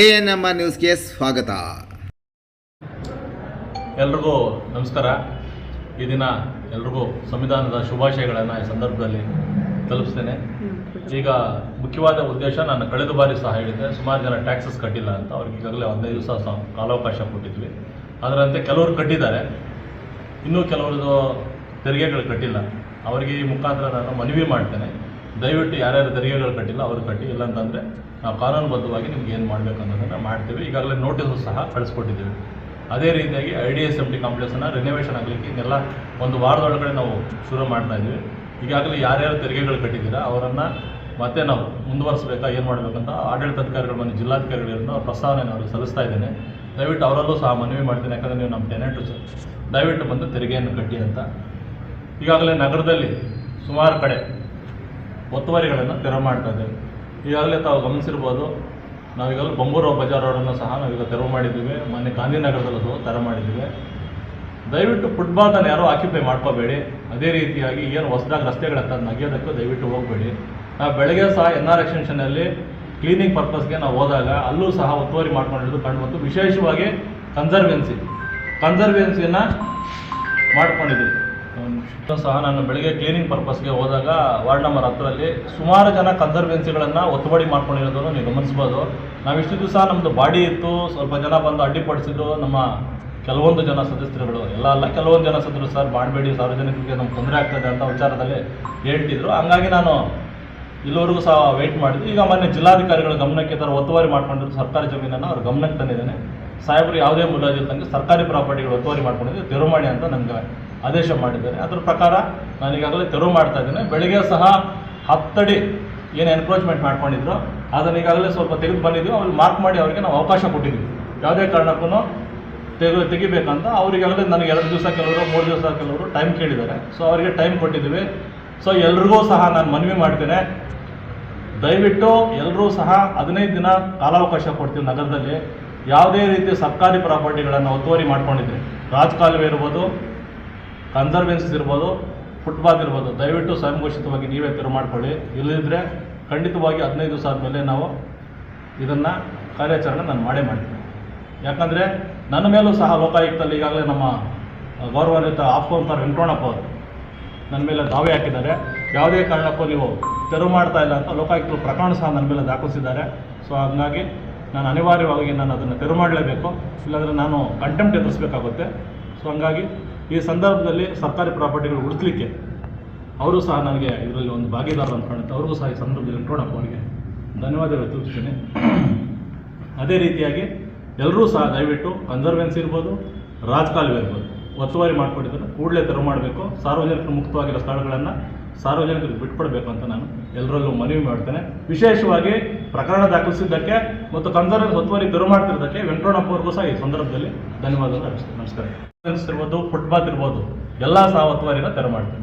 A N M R ನ್ಯೂಸ್ಗೆ ಸ್ವಾಗತ. ಎಲ್ರಿಗೂ ನಮಸ್ಕಾರ. ಈ ದಿನ ಎಲ್ರಿಗೂ ಸಂವಿಧಾನದ ಶುಭಾಶಯಗಳನ್ನು ಈ ಸಂದರ್ಭದಲ್ಲಿ ತಲುಪಿಸ್ತೇನೆ. ಈಗ ಮುಖ್ಯವಾದ ಉದ್ದೇಶ ನಾನು ಕಳೆದ ಬಾರಿ ಸಹ ಹೇಳಿದ್ದೆ ಸುಮಾರು ಜನ ಟ್ಯಾಕ್ಸಸ್ ಕಟ್ಟಿಲ್ಲ ಅಂತ. ಅವ್ರಿಗೆ ಈಗಾಗಲೇ ಹದಿನೈದು ದಿವಸ ಕಾಲಾವಕಾಶ ಕೊಟ್ಟಿದ್ವಿ. ಅದರಂತೆ ಕೆಲವರು ಕಟ್ಟಿದ್ದಾರೆ. ಇನ್ನೂ ಕೆಲವರದು ತೆರಿಗೆಗಳು ಕಟ್ಟಿಲ್ಲ. ಅವರಿಗೆ ಈ ಮುಖಾಂತರ ನಾನು ಮನವಿ ಮಾಡ್ತೇನೆ. ದಯವಿಟ್ಟು ಯಾರ್ಯಾರು ತೆರಿಗೆಗಳು ಕಟ್ಟಿಲ್ಲ, ಅವರು ಕಟ್ಟಿ. ಇಲ್ಲಾಂತಂದರೆ ನಾವು ಕಾನೂನುಬದ್ಧವಾಗಿ ನಿಮ್ಗೆ ಏನು ಮಾಡಬೇಕು ಅನ್ನೋದನ್ನು ಮಾಡ್ತೀವಿ. ಈಗಾಗಲೇ ನೋಟಿಸು ಸಹ ಕಳಿಸ್ಕೊಟ್ಟಿದ್ದೀವಿ. ಅದೇ ರೀತಿಯಾಗಿ I D S M T ಕಾಂಪ್ಲೆಕ್ಸನ್ನು renovation ಆಗಲಿಕ್ಕೆ ಇದೆಲ್ಲ ಒಂದು ವಾರದೊಳಗಡೆ ನಾವು ಶುರು ಮಾಡ್ತಾ ಇದ್ದೀವಿ. ಈಗಾಗಲೇ ಯಾರ್ಯಾರು ತೆರಿಗೆಗಳು ಕಟ್ಟಿದ್ದೀರಾ, ಅವರನ್ನು ಮತ್ತೆ ನಾವು ಮುಂದುವರಿಸಬೇಕಾ, ಏನು ಮಾಡಬೇಕಂತ ಆಡಳಿತಾಧಿಕಾರಿಗಳು ಮತ್ತು ಜಿಲ್ಲಾಧಿಕಾರಿಗಳಿಂದ ಪ್ರಸ್ತಾವನೆ ಅವ್ರಿಗೆ ಸಲ್ಲಿಸ್ತಾ ಇದ್ದೇನೆ. ದಯವಿಟ್ಟು ಅವರಲ್ಲೂ ಸಹ ಮನವಿ ಮಾಡ್ತೀನಿ, ಯಾಕಂದರೆ ನೀವು ನಮ್ಮ ಟೆನೆಂಟು ಸರ್ ದಯವಿಟ್ಟು ಬಂದು ತೆರಿಗೆಯನ್ನು ಕಟ್ಟಿ ಅಂತ. ಈಗಾಗಲೇ ನಗರದಲ್ಲಿ ಸುಮಾರು ಕಡೆ ಒತ್ತುವರಿಗಳನ್ನು ತೆರವು ಮಾಡ್ತಾ ಇದ್ದೇವೆ. ಈಗಾಗಲೇ ತಾವು ಗಮನಿಸಿರ್ಬೋದು, ನಾವೀಗಾಗಲೇ ಬೊಂಬೂರು ಬಜಾರ್ ರೋಡನ್ನು ಸಹ ನಾವೀಗ ತೆರವು ಮಾಡಿದ್ದೀವಿ. ಮೊನ್ನೆ ಗಾಂಧಿನಗರದಲ್ಲೂ ತೆರವು ಮಾಡಿದ್ದೀವಿ. ದಯವಿಟ್ಟು ಫುಟ್ಪಾತನ್ನು ಯಾರೂ ಆಕ್ಯುಪೈ ಮಾಡ್ಕೋಬೇಡಿ. ಅದೇ ರೀತಿಯಾಗಿ ಏನು ಹೊಸದಾಗಿ ರಸ್ತೆಗಳತ್ತ ನಗಿಯೋದಕ್ಕೂ ದಯವಿಟ್ಟು ಹೋಗಬೇಡಿ. ನಾವು ಬೆಳಗ್ಗೆ ಸಹ ಎನ್ ಆರ್ ಎಕ್ಸ್ಟೆನ್ಷನಲ್ಲಿ ಕ್ಲೀನಿಂಗ್ ಪರ್ಪಸ್ಗೆ ನಾವು ಹೋದಾಗ ಅಲ್ಲೂ ಸಹ ಒತ್ತುವರಿ ಮಾಡ್ಕೊಂಡಿರೋದು ಮತ್ತು ವಿಶೇಷವಾಗಿ ಕನ್ಸರ್ವೆನ್ಸಿ. ಕನ್ಸರ್ವೆನ್ಸಿಯನ್ನು ಮಾಡ್ಕೊಂಡಿದ್ವಿ ಒಂದು ಸಹ ನಾನು ಬೆಳಗ್ಗೆ ಕ್ಲೀನಿಂಗ್ ಪರ್ಪಸ್ಗೆ ಹೋದಾಗ ವಾರ್ಡ್ ನಂಬರ್ ಹತ್ತರಲ್ಲಿ ಸುಮಾರು ಜನ ಕನ್ಸರ್ವೆನ್ಸಿಗಳನ್ನು ಒತ್ತುವಡಿ ಮಾಡ್ಕೊಂಡಿರೋದನ್ನು ನೀವು ಗಮನಿಸ್ಬೋದು. ನಾವು ಇಷ್ಟು ದಿವಸ ನಮ್ಮದು ಬಾಡಿ ಇತ್ತು, ಸ್ವಲ್ಪ ಜನ ಬಂದು ಅಡ್ಡಿಪಡಿಸಿದ್ರು ನಮ್ಮ ಕೆಲವೊಂದು ಜನ ಸದಸ್ಯರುಗಳು, ಎಲ್ಲ ಅಲ್ಲ, ಕೆಲವೊಂದು ಜನ ಸದಸ್ಯರು ಸರ್ ಮಾಡಬೇಡಿ ಸಾರ್ವಜನಿಕರಿಗೆ ನಮ್ಗೆ ತೊಂದರೆ ಆಗ್ತದೆ ಅಂತ ವಿಚಾರದಲ್ಲಿ ಹೇಳ್ತಿದ್ರು. ಹಂಗಾಗಿ ನಾನು ಇಲ್ಲಿವರೆಗೂ ಸಹ ವೆಯ್ಟ್ ಮಾಡಿದ್ವಿ. ಈಗ ಮೊನ್ನೆ ಜಿಲ್ಲಾಧಿಕಾರಿಗಳ ಗಮನಕ್ಕೆ ಥರ ಒತ್ತುವರಿ ಮಾಡ್ಕೊಂಡಿರೋ ಸರ್ಕಾರಿ ಜಮೀನನ್ನು ಅವ್ರ ಗಮನಕ್ಕೆ ತಂದಿದ್ದೇನೆ ಸಾಹೇಬರು ಯಾವುದೇ ಮುಲಾಜಿಲ್ದಂಗೆ ಸರ್ಕಾರಿ ಪ್ರಾಪರ್ಟಿಗಳು ಒತ್ತುವರಿ ಮಾಡ್ಕೊಂಡಿದ್ದೆ ತೆರವು ಮಾಡಿ ಅಂತ ನನಗೆ ಆದೇಶ ಮಾಡಿದ್ದಾರೆ. ಅದ್ರ ಪ್ರಕಾರ ನಾನು ಈಗಾಗಲೇ ತೆರವು ಮಾಡ್ತಾ ಇದ್ದೇನೆ. ಬೆಳಿಗ್ಗೆ ಸಹ ಹತ್ತಡಿ ಏನು ಎನ್ಕ್ರೋಚ್ಮೆಂಟ್ ಮಾಡ್ಕೊಂಡಿದ್ರು. ಅದನ್ನು ಈಗಾಗಲೇ ಸ್ವಲ್ಪ ತೆಗೆದು ಬಂದಿದ್ದೀವಿ ಅವ್ರಿಗೆ ಮಾರ್ಕ್ ಮಾಡಿ ಅವರಿಗೆ ನಾವು ಅವಕಾಶ ಕೊಟ್ಟಿದ್ದೀವಿ. ಯಾವುದೇ ಕಾರಣಕ್ಕೂ ತೆಗೆದು ತೆಗಿಬೇಕಂತ ಅವರಿಗಾಗಲೇ ನನಗೆ ಎರಡು ದಿವಸ ಕೆಲವರು, ಮೂರು ದಿವಸ ಕೆಲವರು ಟೈಮ್ ಕೇಳಿದ್ದಾರೆ. ಸೊ ಅವರಿಗೆ ಟೈಮ್ ಕೊಟ್ಟಿದ್ದೀವಿ. ಸೊ ಎಲ್ರಿಗೂ ಸಹ ನಾನು ಮನವಿ ಮಾಡ್ತೇನೆ. ದಯವಿಟ್ಟು ಎಲ್ಲರೂ ಸಹ ಹದಿನೈದು ದಿನ ಕಾಲಾವಕಾಶ ಕೊಡ್ತೀವಿ ನಗರದಲ್ಲಿ. ಯಾವುದೇ ರೀತಿಯ ಸರ್ಕಾರಿ ಪ್ರಾಪರ್ಟಿಗಳನ್ನು ಒತ್ತುವರಿ ಮಾಡ್ಕೊಂಡಿದ್ರೆ, ರಾಜಕಾಲುವೆ ಇರ್ಬೋದು ಕನ್ಸರ್ವೆನ್ಸ್ ಇರ್ಬೋದು ಫುಟ್ಪಾತ್ ಇರ್ಬೋದು, ದಯವಿಟ್ಟು ಸ್ವಯಂಘೋಷಿತವಾಗಿ ನೀವೇ ತೆರವು ಮಾಡ್ಕೊಳ್ಳಿ. ಇಲ್ಲದಿದ್ದರೆ ಖಂಡಿತವಾಗಿ ಹದಿನೈದು ದಿವಸ ಆದಮೇಲೆ ನಾವು ಇದನ್ನು ಕಾರ್ಯಾಚರಣೆ ನಾನು ಮಾಡೇ ಮಾಡ್ತೀನಿ. ಯಾಕಂದರೆ ನನ್ನ ಮೇಲೂ ಸಹ ಲೋಕಾಯುಕ್ತದಲ್ಲಿ ಈಗಾಗಲೇ ನಮ್ಮ ಗೌರವಾನ್ವಿತ ಆಫ್ಕೋನ್ಸರ್ ವೆಂಕಟೋಣಪ್ಪ ಅವರು ನನ್ನ ಮೇಲೆ ದಾವೆ ಹಾಕಿದ್ದಾರೆ. ಯಾವುದೇ ಕಾರಣಕ್ಕೂ ನೀವು ತೆರವು ಮಾಡ್ತಾ ಇಲ್ಲ ಅಂತ ಲೋಕಾಯುಕ್ತರು ಪ್ರಕರಣ ಸಹ ನನ್ನ ಮೇಲೆ ದಾಖಲಿಸಿದ್ದಾರೆ. ಸೊ ಹಾಗಾಗಿ ನಾನು ಅನಿವಾರ್ಯವಾಗಿ ನಾನು ಅದನ್ನು ತೆರವು ಮಾಡಲೇಬೇಕು ಇಲ್ಲಾಂದರೆ ನಾನು ಕಂಟೆಂಪ್ಟ್ ಎದುರಿಸಬೇಕಾಗುತ್ತೆ. ಸೊ ಹಂಗಾಗಿ ಈ ಸಂದರ್ಭದಲ್ಲಿ ಸರ್ಕಾರಿ ಪ್ರಾಪರ್ಟಿಗಳು ಉಳಿಸ್ಲಿಕ್ಕೆ ಅವರು ಸಹ ನನಗೆ ಇದರಲ್ಲಿ ಒಂದು ಭಾಗಿದಾರರು ಅಂತ ಕಾಣುತ್ತೆ ಅವ್ರಿಗೂ ಸಹ ಈ ಸಂದರ್ಭದಲ್ಲಿ ನೋಡಪ್ಪ ಅವರಿಗೆ. ಧನ್ಯವಾದಗಳು ತಿಳಿಸ್ತೀನಿ. ಅದೇ ರೀತಿಯಾಗಿ ಎಲ್ಲರೂ ಸಹ ದಯವಿಟ್ಟು ಕನ್ಸರ್ವೆನ್ಸಿ ಇರ್ಬೋದು, ರಾಜಕಾಲುವೆ ಇರ್ಬೋದು, ಒತ್ತುವರಿ ಮಾಡಿಕೊಂಡಿದ್ದಾರೆ ಕೂಡಲೇ ತೆರವು ಮಾಡಬೇಕು. ಸಾರ್ವಜನಿಕರು ಮುಕ್ತವಾಗಿರೋ ಸ್ಥಳಗಳನ್ನು ಸಾರ್ವಜನಿಕರಿಗೆ ಬಿಟ್ಕೊಡ್ಬೇಕು ಅಂತ ನಾನು ಎಲ್ಲರಲ್ಲೂ ಮನವಿ ಮಾಡ್ತೇನೆ. ವಿಶೇಷವಾಗಿ ಪ್ರಕರಣ ದಾಖಲಿಸಿದ್ದಕ್ಕೆ ಮತ್ತು ಕಂದರ ಒತ್ತುವರಿ ತೆರವು ಮಾಡ್ತಿರೋದಕ್ಕೆ ವೆಂಕಟರಮಣಪ್ಪ ಅವ್ರಿಗೂ ಸಹ ಈ ಸಂದರ್ಭದಲ್ಲಿ ಧನ್ಯವಾದಗಳು. ನಮಸ್ಕಾರ. ಕನ್ಸರ್ವೆನ್ಸ್ ಇರ್ಬೋದು, ಎಲ್ಲ ಸಹ ಒತ್ತುವರಿನ ತೆರವು ಮಾಡ್ತೇನೆ.